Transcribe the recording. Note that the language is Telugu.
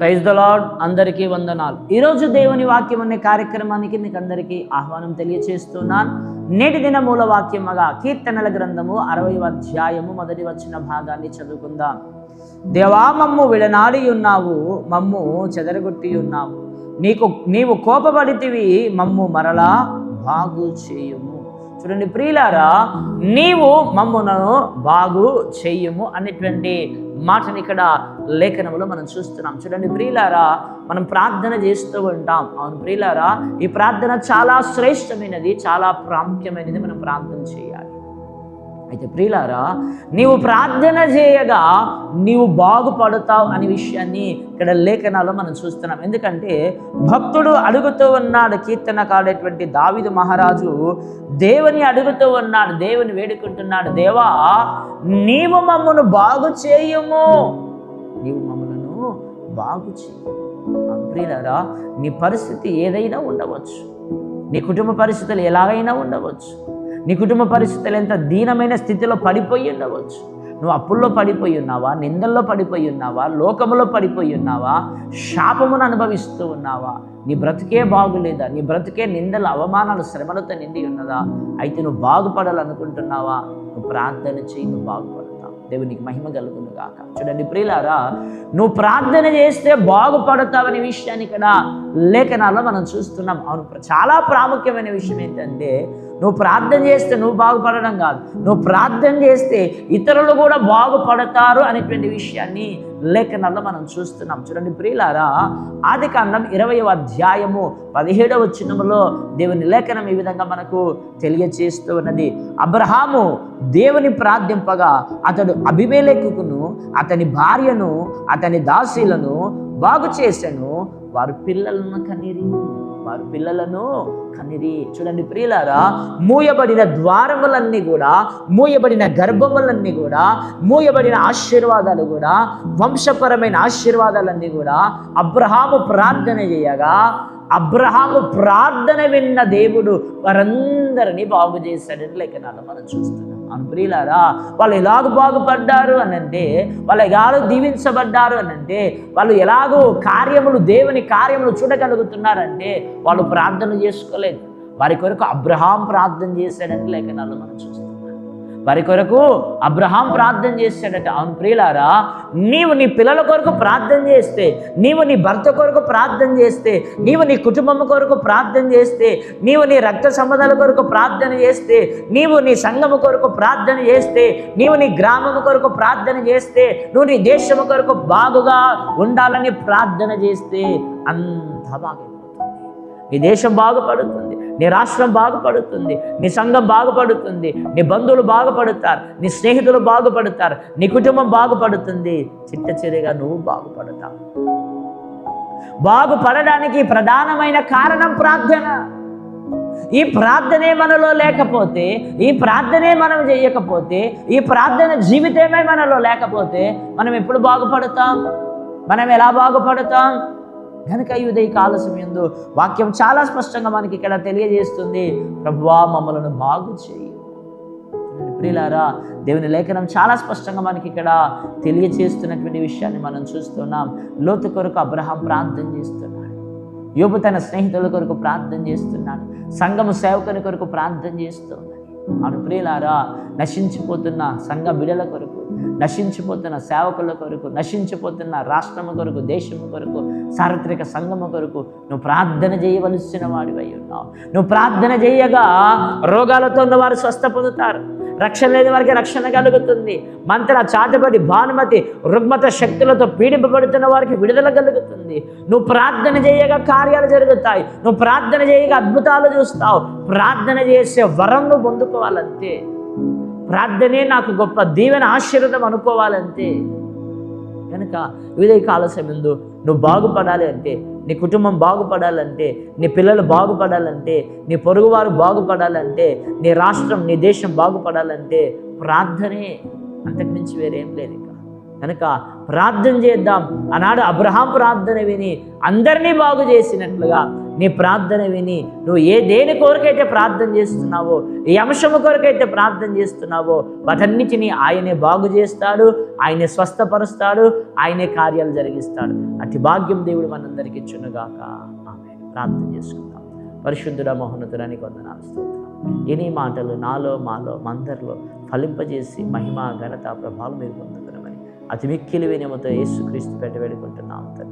ప్రైజ్ ద లాడ్ అందరికీ వందనాలు. ఈరోజు దేవుని వాక్యం అనే కార్యక్రమానికి మీకు అందరికీ ఆహ్వానం తెలియచేస్తున్నాను. నేటి దిన మూల వాక్యముగా కీర్తనల గ్రంథము అరవై అధ్యాయము మొదటి వచ్చిన భాగాన్ని చదువుకుందాం. దేవా మమ్ము విడనాడి ఉన్నావు మమ్ము చెదరగొట్టి ఉన్నావు. నీకు నీవు కోపపడితివి మమ్ము మరలా బాగు చేయుము. చూడండి ప్రియులారా నీవు మమ్మలను బాగు చెయ్యము అనేటువంటి మాటని ఇక్కడ లేఖనంలో మనం చూస్తున్నాం. చూడండి ప్రియులారా మనం ప్రార్థన చేస్తూ ఉంటాం. అవును ప్రియులారా ఈ ప్రార్థన చాలా శ్రేష్టమైనది చాలా ప్రాముఖ్యమైనది మనం ప్రార్థన చేయాలి. అయితే ప్రియులారా నీవు ప్రార్థన చేయగా నీవు బాగుపడతావు అనే విషయాన్ని ఇక్కడ లేఖనాల్లో మనం చూస్తున్నాం. ఎందుకంటే భక్తుడు అడుగుతూ ఉన్నాడు కీర్తన కాడేటువంటి దావిదు మహారాజు దేవుని అడుగుతూ ఉన్నాడు దేవుని వేడుకుంటున్నాడు దేవా నీవు మమ్మను బాగు చేయము. నీవు మమ్మలను బాగు చేయము. ప్రియులారా నీ పరిస్థితి ఏదైనా ఉండవచ్చు. నీ కుటుంబ పరిస్థితులు ఎలాగైనా ఉండవచ్చు. నీ కుటుంబ పరిస్థితులు ఎంత దీనమైన స్థితిలో పడిపోయి ఉండవచ్చు. నువ్వు అప్పుల్లో పడిపోయి ఉన్నావా? నిందల్లో పడిపోయి ఉన్నావా? లోకములో పడిపోయి ఉన్నావా? శాపమును అనుభవిస్తూ ఉన్నావా? నీ బ్రతికే బాగులేదా? నీ బ్రతికే నిందలు అవమానాలు శ్రమలతో నిండి ఉన్నదా? అయితే నువ్వు బాగుపడాలనుకుంటున్నావా? నువ్వు ప్రార్థన చేయి నువ్వు బాగుపడతావు. దేవునికి మహిమ కలుగును గాక చూడండి ప్రియులారా నువ్వు ప్రార్థన చేస్తే బాగుపడతావనే విషయాన్ని ఇక్కడ లేఖనాల్లో మనం చూస్తున్నాం. అవును చాలా ప్రాముఖ్యమైన విషయం ఏంటంటే నువ్వు ప్రార్థన చేస్తే నువ్వు బాగుపడడం కాదు. నువ్వు ప్రార్థన చేస్తే ఇతరులు కూడా బాగుపడతారు అనేటువంటి విషయాన్ని లేఖనాల్లో మనం చూస్తున్నాం. చూడండి ప్రియులారా ఆది కాండం ఇరవై అధ్యాయము పదిహేడవ చిన్నములో దేవుని లేఖనం ఈ విధంగా మనకు తెలియచేస్తూ ఉన్నది. అబ్రహాము దేవుని ప్రార్థింపగా అతడు అభిమేలెక్కును అతని భార్యను అతని దాసీలను బాగు చేశాను వారు పిల్లలను కనిరి వారు పిల్లలను కనిరి. చూడండి ప్రియులారా మూయబడిన ద్వారములన్నీ కూడా మూయబడిన గర్భములన్నీ కూడా మూయబడిన ఆశీర్వాదాలు కూడా వంశపరమైన ఆశీర్వాదాలన్నీ కూడా అబ్రహాము ప్రార్థన చేయగా అబ్రహాము ప్రార్థన విన్న దేవుడు వారందరినీ బాగు చేశాడని లేఖనాలు మనం చూస్తున్నాం. అనుప్రియులారా వాళ్ళు ఎలాగ బాగుపడ్డారు అని అంటే వాళ్ళు ఎలాగ దీవించబడ్డారు అని అంటే వాళ్ళు ఎలాగో కార్యములు దేవుని కార్యములు చూడగలుగుతున్నారంటే వాళ్ళు ప్రార్థన చేసుకోలేదు. వారి కొరకు అబ్రహాం ప్రార్థన చేశాడని లేఖనాలు మనం చూస్తాం. వారి కొరకు అబ్రహాం ప్రార్థన చేశాడట. అవును ప్రియులారా నీవు నీ పిల్లల కొరకు ప్రార్థన చేస్తే నీవు నీ భర్త కొరకు ప్రార్థన చేస్తే నీవు నీ కుటుంబం కొరకు ప్రార్థన చేస్తే నీవు నీ రక్త సంబంధాల కొరకు ప్రార్థన చేస్తే నీవు నీ సంఘము కొరకు ప్రార్థన చేస్తే నీవు నీ గ్రామము కొరకు ప్రార్థన చేస్తే నువ్వు నీ దేశము కొరకు బాగుగా ఉండాలని ప్రార్థన చేస్తే అంత బాగా నీ దేశం బాగుపడుతుంది. నీ రాష్ట్రం బాగుపడుతుంది నీ సంఘం బాగుపడుతుంది నీ బంధువులు బాగుపడతారు నీ స్నేహితులు బాగుపడతారు నీ కుటుంబం బాగుపడుతుంది. చిట్ట చిరిగా నువ్వు బాగుపడతావు. బాగుపడడానికి ప్రధానమైన కారణం ప్రార్థన. ఈ ప్రార్థనే మనలో లేకపోతే ఈ ప్రార్థనే మనం చేయకపోతే ఈ ప్రార్థన జీవితమే మనలో లేకపోతే మనం ఎప్పుడు బాగుపడతాం? మనం ఎలా బాగుపడతాం? కనుక ఈ ఉదయ కాల సమయంలో వాక్యం చాలా స్పష్టంగా మనకి ఇక్కడ తెలియజేస్తుంది. ప్రభువా మమ్మలను బాగు చేయి. ప్రియులారా దేవుని లేఖనం చాలా స్పష్టంగా మనకి ఇక్కడ తెలియజేస్తున్నటువంటి విషయాన్ని మనం చూస్తున్నాం. లోతు కొరకు అబ్రహాం ప్రార్థన చేస్తున్నాడు. యోపు తన స్నేహితుల కొరకు ప్రార్థన చేస్తున్నాడు. సంఘము సేవకుని కొరకు ప్రార్థన చేస్తున్నాడు అను ప్రియులారా నశించిపోతున్న సంఘ బిడల కొరకు నశించిపోతున్న సేవకుల కొరకు నశించిపోతున్న రాష్ట్రము కొరకు దేశము కొరకు సార్వత్రిక సంఘము కొరకు నువ్వు ప్రార్థన చేయవలసిన వాడివై ఉన్నావు. నువ్వు ప్రార్థన చేయగా రోగాలతో ఉన్నవారు స్వస్థ పొందుతారు. రక్షణ లేని వారికి రక్షణ కలుగుతుంది. మంత్ర చాటబడి భానుమతి రుగ్మత శక్తులతో పీడింపబడుతున్న వారికి విడుదల కలుగుతుంది. నువ్వు ప్రార్థన చేయగా కార్యాలు జరుగుతాయి. నువ్వు ప్రార్థన చేయగా అద్భుతాలు చూస్తావు. ప్రార్థన చేసే వరం నువ్వు పొందుకోవాలంతే. ప్రార్థనే నాకు గొప్ప దీవెన ఆశీర్వదం అనుకోవాలంతే కనుక వివిధ కాల సమయంలో నువ్వు బాగుపడాలి అంటే నీ కుటుంబం బాగుపడాలంటే నీ పిల్లలు బాగుపడాలంటే నీ పొరుగువారు బాగుపడాలంటే నీ రాష్ట్రం నీ దేశం బాగుపడాలంటే ప్రార్థనే అంతకుమించి వేరేం లేదు ఇక. కనుక ప్రార్థన చేద్దాం. ఆనాడు అబ్రహాం ప్రార్థన విని అందరినీ బాగు చేసినట్లుగా నీ ప్రార్థన విని నువ్వు ఏ దేని కొరకైతే ప్రార్థన చేస్తున్నావో ఏ అంశము కొరకైతే ప్రార్థన చేస్తున్నావో వాటన్నిటిని ఆయనే బాగు చేస్తాడు ఆయనే స్వస్థపరుస్తాడు ఆయనే కార్యాలు జరిగిస్తాడు. అతి భాగ్యం దేవుడు మనందరికి ఇచ్చునుగాక. ఆమె ప్రార్థన చేసుకుందాం. పరిశుద్ధుడ మహోన్నతుడానికి కొందనాలు స్తోత్రం. ఎనీ మాటలు నాలో మాలో మందరిలో ఫలింపజేసి మహిమ ఘనత ప్రభావం మీరు పొందుతున్నామని అతి మిక్కిలి వినియమతో యేసుక్రీస్తు పెట్ట వేడుకుంటున్నాం తండ్రి.